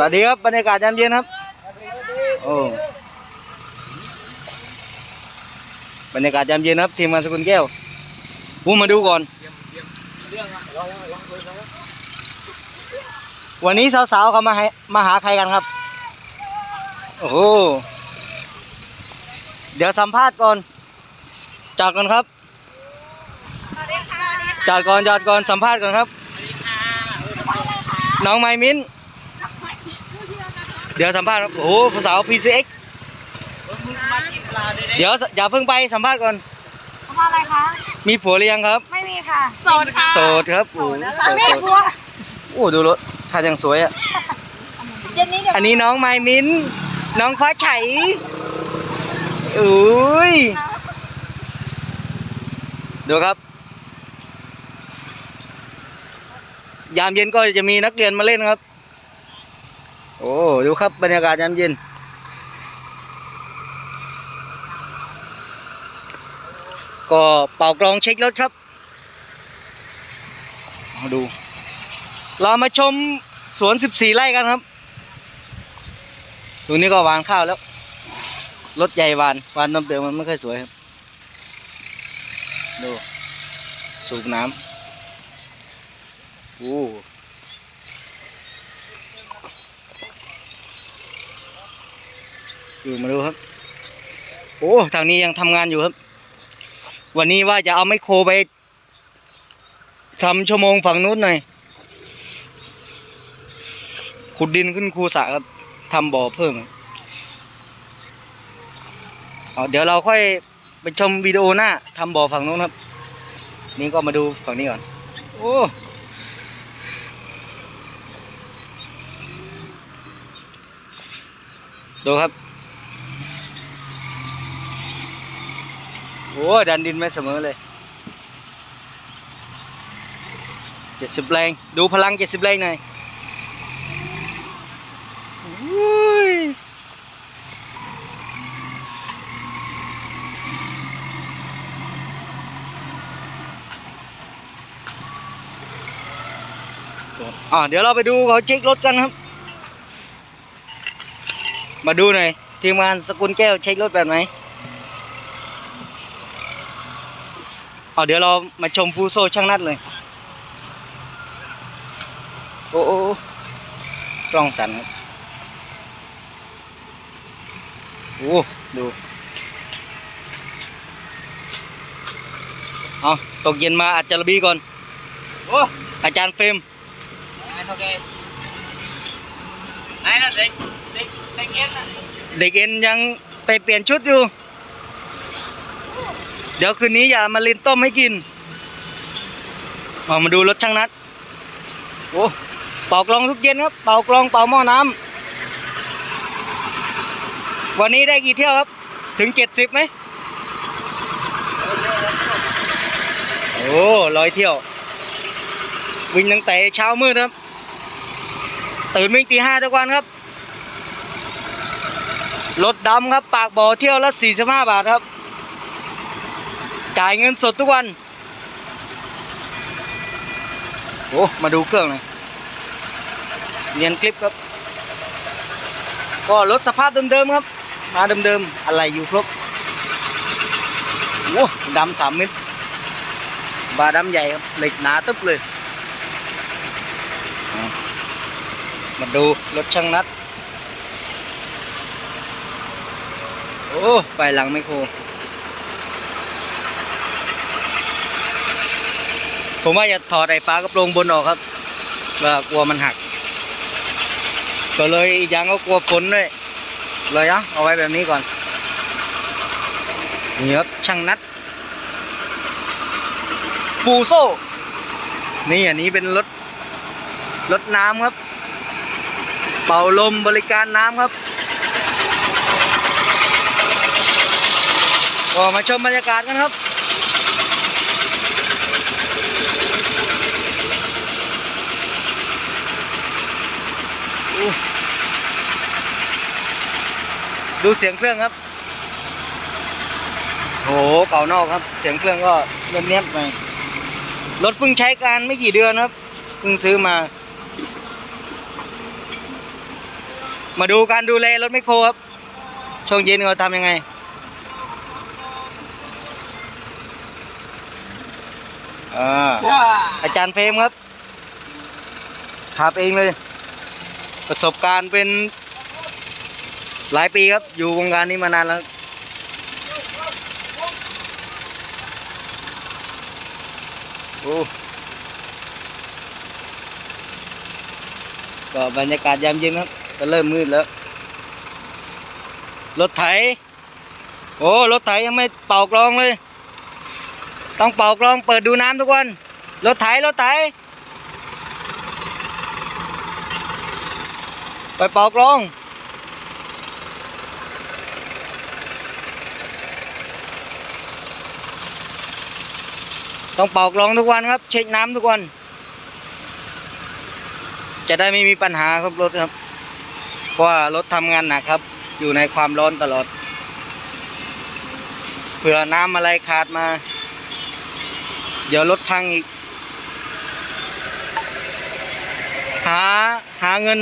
วัสดีครับบรรยากาศยามเย็นครับ โอ้ บรรยากาศยามเย็นครับทีมงานสกุลแก้วพูมาดูก่อน วันนี้สาวๆเขามาให้มาหาใครกันครับ โอ้โห เดี๋ยวสัมภาษณ์ก่อน จอดก่อนครับ จอดก่อนจอดก่อนสัมภาษณ์ก่อนครับ น้องไมมิน เดี๋ยวสัมภาษณ์ครับโอ้โหภาษาว PCX เดี๋ยวอย่าเพิ่งไปสัมภาษณ์ก่อนทำอะไรคะ มีผัวหรือยังครับ ไม่มีค่ะ โสดค่ะ โสดครับโอ้โหโสดไม่โสกลัวดโอ้ดูรถท่ายังสวยอะ เย็นนี้เดี๋ยวอันนี้น้องไมมินน้องฟ้าไฉอุ้ย ดูครับ ยามเย็นก็จะมีนักเรียนมาเล่นครับ โอ้ดูครับบรรยากาศยามเย็น ก็เป่ากลองเช็ครถครับมาดู เรามาชมสวน 14 ไร่กันครับตรงนี้ก็วานข้าวแล้ว รถใหญ่วาน วานน้ำเปลือกมันไม่ค่อยสวยครับ ดู สูบน้ำโอ้ ดูมาดูครับ โอ้ทางนี้ยังทำงานอยู่ครับ วันนี้ว่าจะเอาไมโครไปทำชั่วโมงฝั่งนู้นหน่อยขุดดินขึ้นคูสระครับทำบ่อเพิ่มเอาเดี๋ยวเราค่อยไปชมวิดีโอหน้าทำบ่อฝั่งนู้นครับ นี่ก็มาดูฝั่งนี้ก่อน โอ้ดูครับ โอ้ดันดินไม่เสมอเลยเจ็ดสิบแรงดูพลังเจ็ดสิบแรงหน่อยอุ้ยอ่าเดี๋ยวเราไปดูเขาเช็ครถกันครับ มาดูหน่อยทีมงานสกุลแก้วเช็ครถแบบไหน เอาเดี๋ยวเรามาชมฟูโซช่างนัดเลยโอ้โอ้โอ้กล้องสั่นครับโอ้ดูเอาตกเย็นมาอาจจะระบีก่อน โอ้อาจารย์เฟรมโอเคไหนน่ะเด็กเด็กเด็กเอ็นน่ะเด็กเอ็นยังไปเปลี่ยนชุดอยู่ เดี๋ยวคืนนี้อย่ามาลินต้มให้กินเอามาดูรถช่างนัดโอ้เป่ากลองทุกเย็นครับ เป่ากลองเป่าหม้อน้ำวันนี้ได้กี่เที่ยวครับ ถึงเจ็ดสิบไหมโอ้ร้อยเที่ยว วิ่งตั้งแต่เช้ามืดครับ ตื่นวิ่งตีห้าทุกวันครับ รถดำครับ ปากบ่อเที่ยวละ45บาทครับ จ่ายเงินสดทุกวัน โอ้มาดูเครื่องหน่อยเนียนคลิปครับ ก็รถสภาพเดิมๆครับ มาเดิมๆ อะไรอยู่ครบโอ้ดำสามเมตรบาดำใหญ่ครับ เหล็กหนาตึ๊บเลย มาดูรถช่างนัด โอ้ ไปหลังไม่โคร ผมว่าจะถอดไอ้ฟ้ากระโปรงบนออกครับว่ากลัวมันหัก ก็เลยอีกอย่างก็กลัวฝนด้วยเลยอะเอาไว้แบบนี้ก่อนนี่ครับช่างนัดฟูโซนี่อันนี้เป็นรถรถน้ำครับ เป่าลมบริการน้ำครับก็มาชมบรรยากาศกันครับ ดูเสียงเครื่องครับโหเก่านอกครับ เสียงเครื่องก็เนียบๆไปรถเพิ่งใช้การไม่กี่เดือนครับเพิ่งซื้อมา มาดูการดูแลรถไมโครครับ ช่วงเย็นเขาทำยังไงอ่าอาจารย์เฟรมครับขับเองเลย ประสบการณ์เป็น หลายปีครับ อยู่วงการนี้มานานแล้วโอ้ก็บรรยากาศยามเย็นครับก็เริ่มมืดแล้ว รถไถ โอ้รถไถยังไม่เป่ากรองเลย ต้องเป่ากรองเปิดดูน้ำทุกวัน รถไถรถไถไปเป่ากรอง ต้องเป่ากรองทุกวันครับ เช็คน้ำทุกวัน จะได้ไม่มีปัญหาครับรถครับ เพราะว่ารถทำงานหนักครับ อยู่ในความร้อนตลอดเผื่อน้ำอะไรขาดมา เดี๋ยวรถพังอีก หาหาเงิน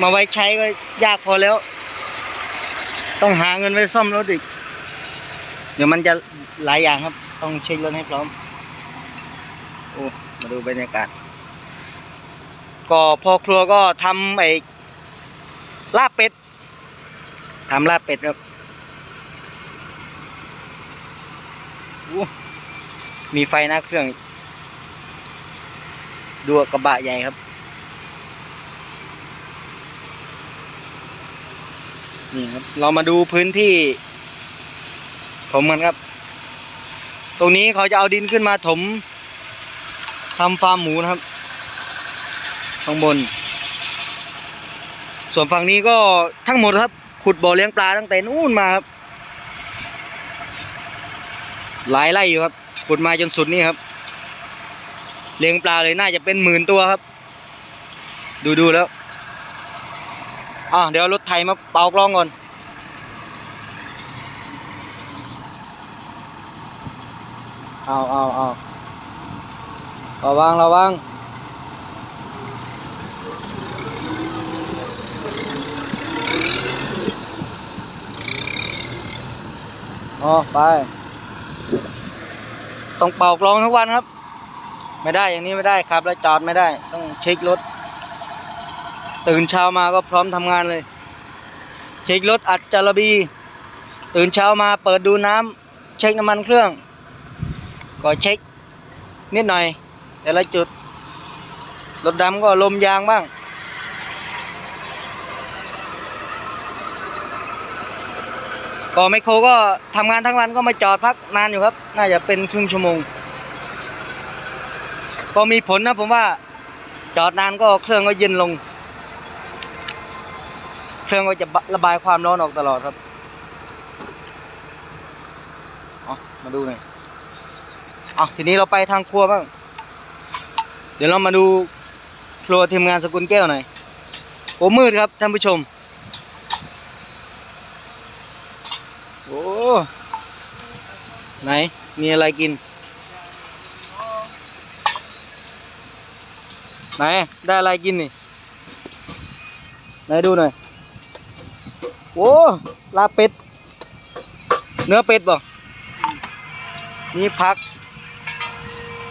มาไว้ใช้ก็ยากพอแล้ว ต้องหาเงินไว้ซ่อมรถอีก เดี๋ยวมันจะหลายอย่างครับ ต้องเช็ครถให้พร้อม ดูบรรยากาศ ก็พ่อครัวก็ทำไอ้ลาบเป็ดทำลาบเป็ดครับมีไฟหน้าเครื่อง ดูกระบะใหญ่ครับ นี่ครับ เรามาดูพื้นที่ถมกันครับ ตรงนี้เขาจะเอาดินขึ้นมาถม ทำฟาร์มหมูนะครับ ข้างบน ส่วนฝั่งนี้ก็ทั้งหมดครับ ขุดบ่อเลี้ยงปลาตั้งแต่นู่นมาครับ หลายไร่อยู่ครับ ขุดมาจนสุดนี่ครับ เลี้ยงปลาเลยน่าจะเป็นหมื่นตัวครับ ดูดูแล้วอะเดี๋ยวรถไถมาเป่ากล้องก่อนเอาเอาเอา ระวังระวังอ๋อไปต้องเป่ากลองทุกวันครับ ไม่ได้อย่างนี้ไม่ได้ครับ แล้วจอดไม่ได้ ต้องเช็ครถ ตื่นเช้ามาก็พร้อมทำงานเลย เช็ครถอัดจารบี ตื่นเช้ามาเปิดดูน้ำเช็คน้ำมันเครื่อง ก็เช็คนิดหน่อย แต่ละจุด รถดำก็ลมยางบ้าง ก็ไมโครก็ทำงานทั้งวันก็มาจอดพักนานอยู่ครับ น่าจะเป็นครึ่งชั่วโมง ก็มีผลนะผมว่าจอดนานก็เครื่องก็เย็นลง เครื่องก็จะระบายความร้อนออกตลอดครับเอมาดูหน่อยเอทีนี้เราไปทางครัวบ้าง เดี๋ยวเรามาดูครัวทีมงานสกุลแก้วหน่อยโอ้มืดครับท่านผู้ชม โอ้ ไหน มีอะไรกิน ไหน ได้อะไรกินนี่ ไหนดูหน่อย โอ้ลาเป็ด เนื้อเป็ดบ่มีผัก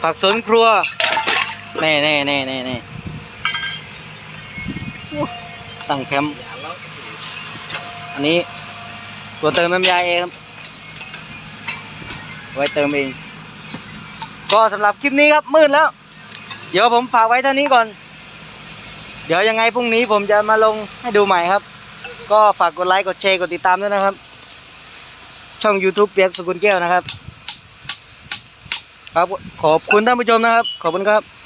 ผักสวนครัว แน่แน่แน่แน่แน่ตั้งแคมป์อันนี้ ตัวเติมน้ำยาเองครับ ไว้เติมเอง ก็สำหรับคลิปนี้ครับมืดแล้ว เดี๋ยวผมฝากไว้เท่านี้ก่อน เดี๋ยวยังไงพรุ่งนี้ผมจะมาลงให้ดูใหม่ครับ ก็ฝากกดไลค์กดแชร์กดติดตามด้วยนะครับ ช่อง YouTube เปียกสกุลแก้วนะครับ ครับขอบคุณท่านผู้ชมนะครับ ขอบคุณครับ